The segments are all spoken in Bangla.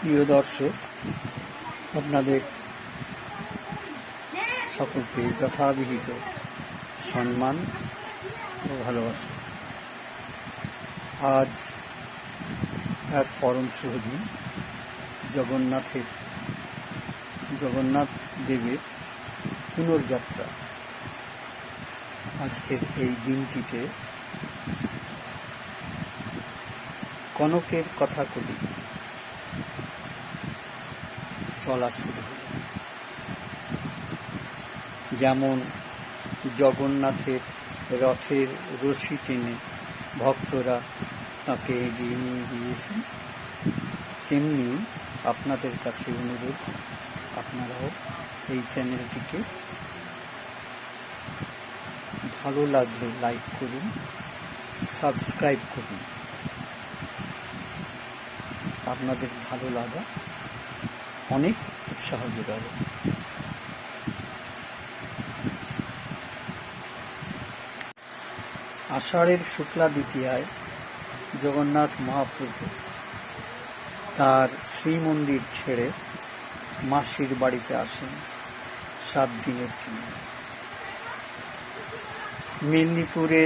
প্রিয় দর্শক, আপনাদের সকলকে যথাবিহিত সম্মান ও ভালোবাসা। আজ এক পরম শুভদিন জগন্নাথের, জগন্নাথ দেবের পুনর্যাত্রা। আজকের এই দিনটিতে কনকের কথাগুলি চলা শুরু যেমন জগন্নাথের রথের রশি টেনে ভক্তরা তাকে এগিয়ে নিয়ে গিয়েছেন। তেমনি আপনাদের কাছে অনুরোধ, আপনারাও এই চ্যানেলটিকে ভালো লাগলে লাইক করুন, সাবস্ক্রাইব করুন। আপনাদের ভালো লাগা অনেক উৎসাহ যোগাবে আষাঢ়ের শুক্লা দ্বিতীয়ায় জগন্নাথ মহাপ্রভু তার শ্রীমন্দির ছেড়ে মাসির বাড়িতে আসেন সাত দিনের জন্য। মেদিনীপুরে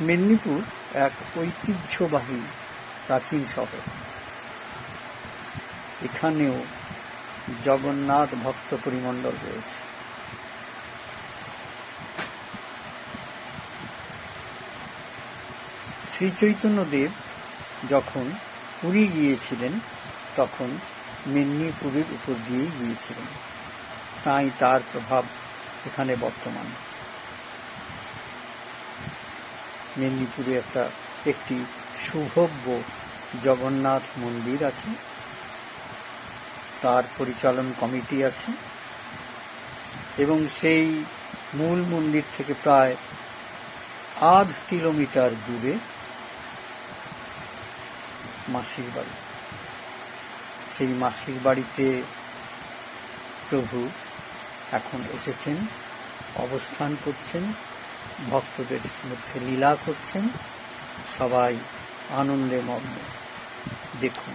মেদিনীপুর এক ঐতিহ্যবাহী প্রাচীন শহর। এখানেও জগন্নাথ ভক্ত পরিমণ্ডল রয়েছে। শ্রী চৈতন্যদেব যখন পুরী গিয়েছিলেন, তখন মেদিনীপুরের উপর দিয়েই গিয়েছিলেন। তাই তার প্রভাব এখানে বর্তমান। মেদিনীপুরে একটা, একটি সুভব্য জগন্নাথ মন্দির আছে। তার পরিচালন কমিটি আছে এবং সেই মূল মন্দির থেকে প্রায় আধ কিলোমিটার দূরে মাসির বাড়ি। সেই মাসির বাড়িতে প্রভু এখন এসেছেন, অবস্থান করছেন, ভক্তদের মধ্যে লীলা করছেন, সবাই আনন্দে মগ্ন। দেখুন।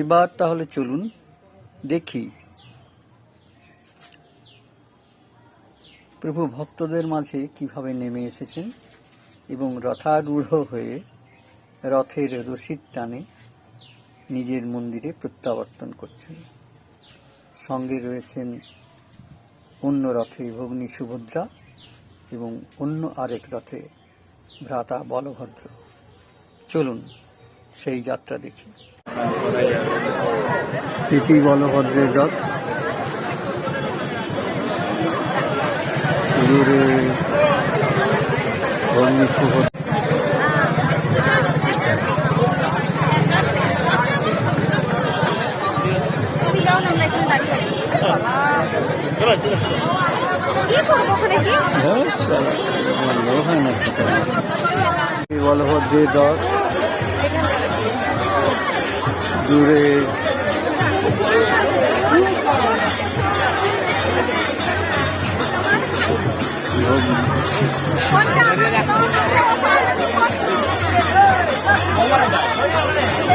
এবার তাহলে চলুন দেখি। প্রভু ভক্তদের মাঝে কীভাবে নেমে এসেছেন এবং রথারূঢ় হয়ে রথের রশিদ টানে নিজের মন্দিরে প্রত্যাবর্তন করছেন। সঙ্গে রয়েছেন অন্য রথে ভগ্নী সুভদ্রা এবং অন্য আরেক রথে ভ্রাতা বলভদ্র। চলুন সেই যাত্রা দেখি। এটি বলভদ্রের রথ দূরে ভগ্নী সুভদ্রা কি দূরে।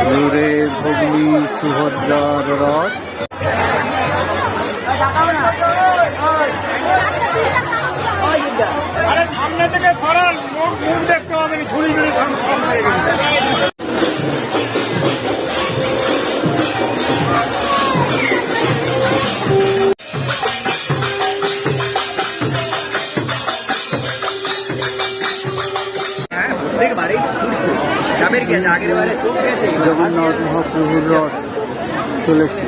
দূরে ভগ্নী সুভদ্রার রথ। সামনে থেকে সরান মুখ দেখতে সামনে জগন্নাথ মহাপ্রভুর রথ চলেছে।